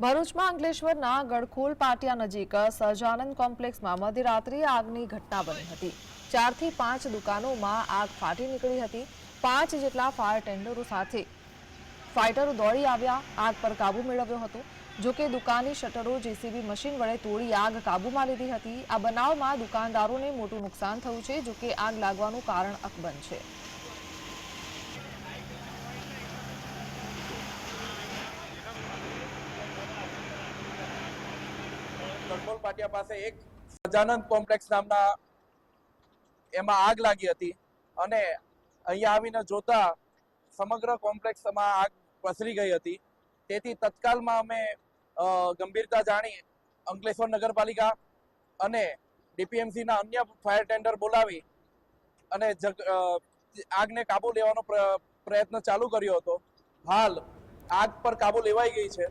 ભરૂચમાં અંકલેશ્વરના ગડખોલ પાટિયા નજીક સહજાનંદ કોમ્પ્લેક્સમાં મધ્યરાત્રિએ આગની ઘટના બની હતી. ચારથી પાંચ દુકાનોમાં આગ ફાટી નીકળી હતી. પાંચ જેટલા ફાયર ટેન્ડરો સાથે ફાઇટરો દોડી આવ્યા, આગ પર કાબુ મેળવ્યો હતો. જોકે દુકાનની શટરો, જેસીબી મશીન વડે તોડી આગ કાબૂમાં લીધી હતી. આ બનાવમાં દુકાનદારોને મોટું નુકસાન થયું છે. જો કે આગ લાગવાનું કારણ અકબંધ છે. ગડબોલ પાટિયા પાસે એક સજાનંદ કોમ્પ્લેક્સ નામના એમાં આગ લાગી હતી અને અહીંયા આવીને જોતા સમગ્ર કોમ્પ્લેક્સમાં આગ પસરી ગઈ હતી. તેથી તત્કાલમાં અમે ગંભીરતા જાણી અંકલેશ્વર નગરપાલિકા અને ડીપીએમસીના અન્ય ફાયર ટેન્ડર બોલાવી અને આગને કાબુ લેવાનો પ્રયત્ન ચાલુ કર્યો હતો. હાલ આગ પર કાબુ લેવાઈ ગઈ છે.